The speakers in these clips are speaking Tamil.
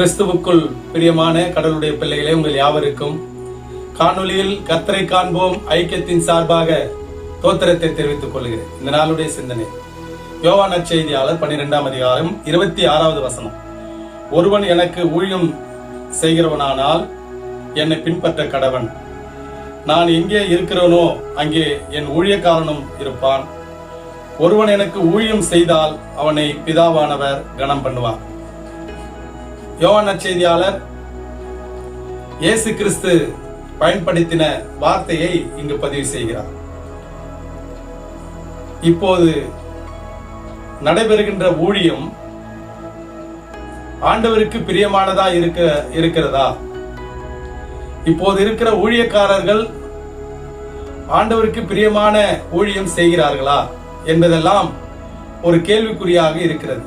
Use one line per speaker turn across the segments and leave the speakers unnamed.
கிறிஸ்துவுக்குள் பிரியமான கடவுளுடைய பிள்ளைகளே உங்கள் யாவருக்கும் காணொளியில் கத்தரை காண்போம் ஐக்கியத்தின் சார்பாக தோத்திரத்தை தெரிவித்துக் கொள்கிறேன். இந்த நாளுடைய சிந்தனை. யோவான செய்தியாளர் பன்னிரெண்டாம் அதிகாரம் இருபத்தி ஆறாவது வசனம். ஒருவன் எனக்கு ஊழியம் செய்கிறவனானால் என்னை பின்பற்ற கடவன். நான் எங்கே இருக்கிறவனோ அங்கே என் ஊழியக்காரனும் இருப்பான். ஒருவன் எனக்கு ஊழியம் செய்தால் அவனை பிதாவானவர் கனம் பண்ணுவான் யோவான செய்தியாளர் இயேசு கிறிஸ்து பயன்படுத்தின வார்த்தையை இங்கு பதிவு செய்கிறார். இப்போது நடைபெறுகின்ற ஊழியம் ஆண்டவருக்கு பிரியமானதா இருக்க இருக்கிறதா? இப்போது இருக்கிற ஊழியக்காரர்கள் ஆண்டவருக்கு பிரியமான ஊழியம் செய்கிறார்களா என்பதெல்லாம் ஒரு கேள்விக்குறியாக இருக்கிறது.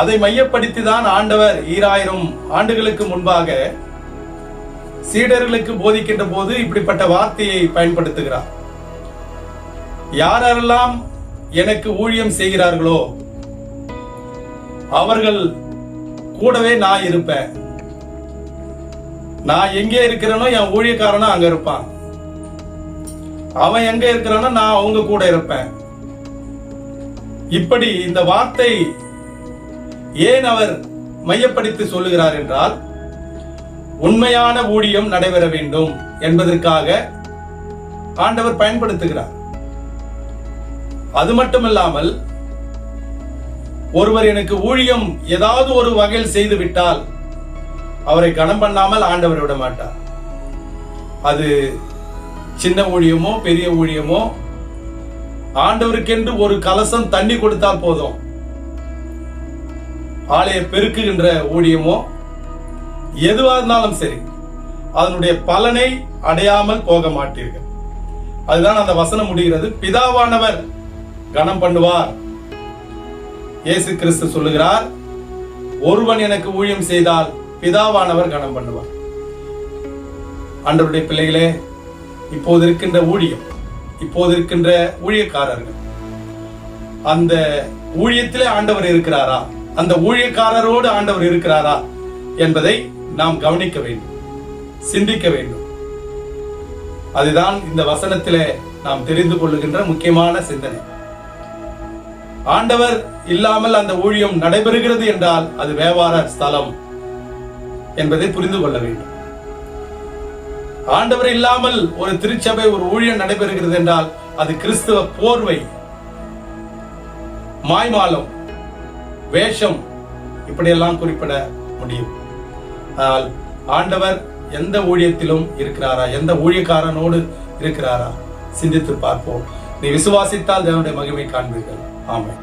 அதை மையப்படுத்தி தான் ஆண்டவர் ஈராயிரம் ஆண்டுகளுக்கு முன்பாக சீடர்களுக்கு போதிக்கின்ற போது இப்படிப்பட்ட வார்த்தையை பயன்படுத்துகிறார். யாரெல்லாம் எனக்கு ஊழியம் செய்கிறார்களோ அவர்கள் கூடவே நான் இருப்பேன். நான் எங்கே இருக்கிறேனோ என் ஊழியக்காரனும் அங்க இருப்பான். அவன் எங்க இருக்கிறானோ நான் அவங்க கூட இருப்பேன். இப்படி இந்த வார்த்தை ஏன் அவர் மையப்படுத்தி சொல்லுகிறார் என்றால் உண்மையான ஊழியம் நடைபெற வேண்டும் என்பதற்காக ஆண்டவர் பயன்படுத்துகிறார். அது மட்டுமல்லாமல் ஒருவர் எனக்கு ஊழியம் ஏதாவது ஒரு வகையில் செய்து விட்டால் அவரை கனம் பண்ணாமல் ஆண்டவர் விட மாட்டார். அது சின்ன ஊழியமோ பெரிய ஊழியமோ ஆண்டவருக்கென்று ஒரு கலசம் தண்ணி கொடுத்தால் போதும். ஆலய பெருக்குகின்ற ஊழியமோ எதுவாக இருந்தாலும் சரி அதனுடைய பலனை அடையாமல் போக மாட்டீர்கள். அதுதான் அந்த வசனம் முடிகிறது. பிதாவானவர் கனம் பண்ணுவார். இயேசு கிறிஸ்து சொல்லுகிறார் ஒருவன் எனக்கு ஊழியம் செய்தால் பிதாவானவர் கனம் பண்ணுவார். ஆண்டவருடைய பிள்ளைகளே இப்போது இருக்கின்ற ஊழியம் இப்போது இருக்கின்ற ஊழியக்காரர்கள் அந்த ஊழியத்திலே ஆண்டவர் இருக்கிறாரா? அந்த ஊழியக்காரரோடு ஆண்டவர் இருக்கிறாரா என்பதை நாம் கவனிக்க வேண்டும் சிந்திக்க வேண்டும். அதுதான் இந்த வசனத்திலே நாம் தெரிந்து கொள்ளுகின்ற முக்கியமான சிந்தனை. ஆண்டவர் இல்லாமல் அந்த ஊழியம் நடைபெறுகிறது என்றால் அது வியாபார ஸ்தலம் என்பதை புரிந்து கொள்ள வேண்டும். ஆண்டவர் இல்லாமல் ஒரு திருச்சபை ஒரு ஊழியம் நடைபெறுகிறது என்றால் அது கிறிஸ்துவ போர்வை மாய்மாலம் வேஷம் இப்படியெல்லாம் குறிப்பிட முடியும். ஆண்டவர் எந்த ஊழியத்திலும் இருக்கிறாரா? எந்த ஊழியக்காரனோடு இருக்கிறாரா? சிந்தித்து பார்ப்போம். நீ விசுவாசித்தால் தேவனுடைய மகிமை காண்பீர்கள். ஆமாம்